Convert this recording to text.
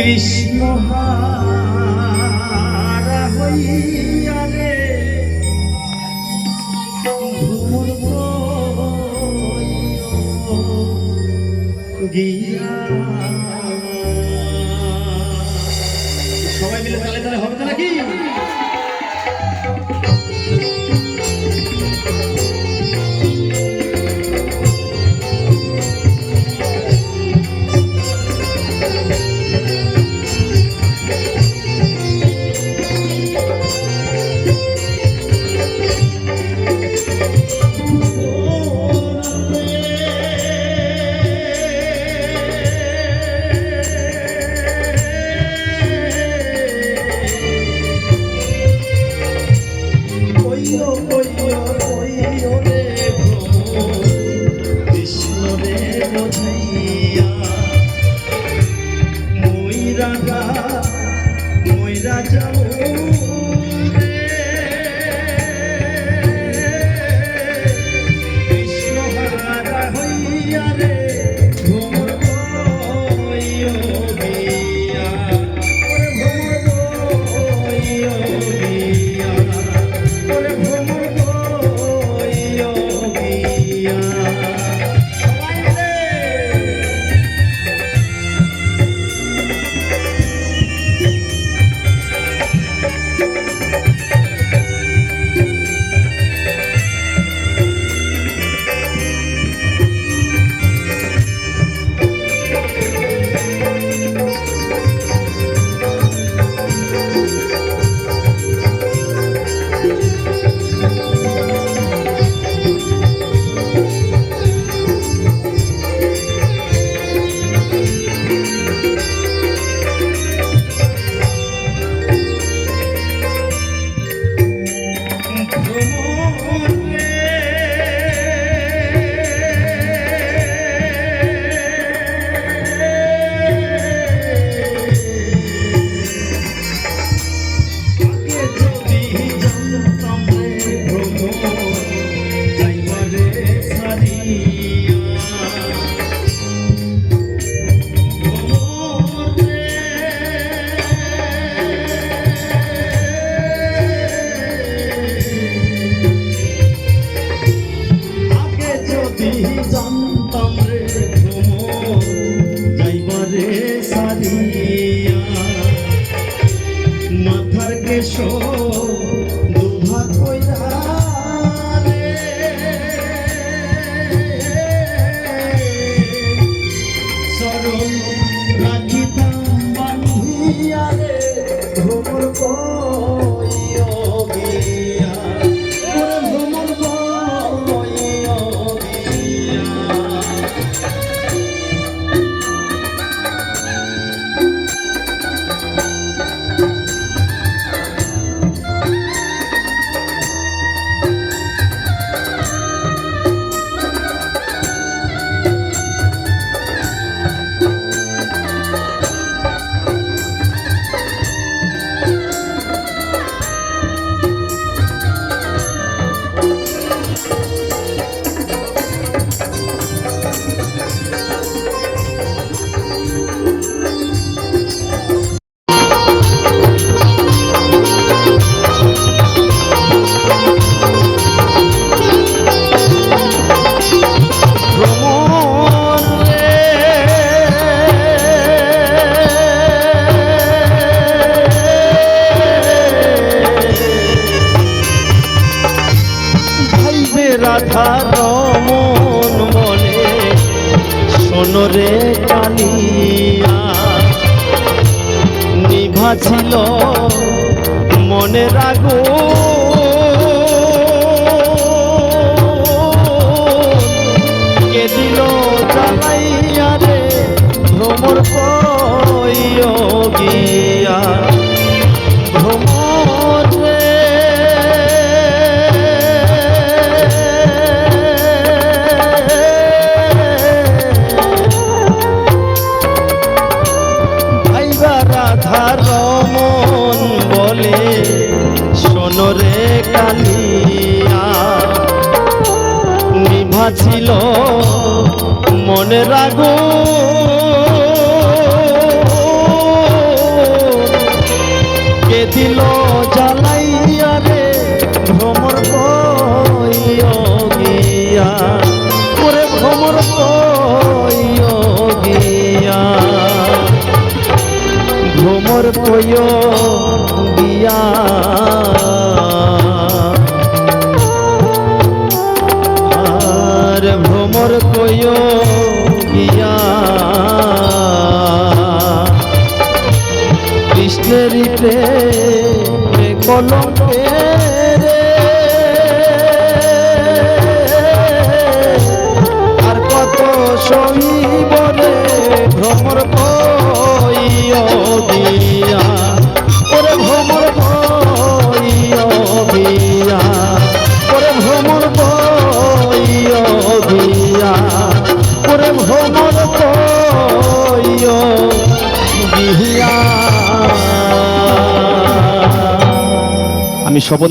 কৃষ্ণ হইয়া রে। গিয়া সবাই মিলে তাহলে তাহলে হবে তো নাকি? বোঝাইয়া জানতাম রে ভ্রমর যাইবারে সারিয়া মাথার কেশ দুভাগ কইরা সোনরে কালিয়া। নিভাছিল মনে রাগো রাধা রমন বলে সোনরে কালিয়া। নিভাছিল মনে রাগো কে দিল জ্বালাইয়া রে ভ্রমর কইয়া ওরে ভ্রমর কই কয় আর ভ্রমর কয় গিয়া কৃষ্ণের প্রেমে আর কত সহিব ভ্রমর আমি স্বপন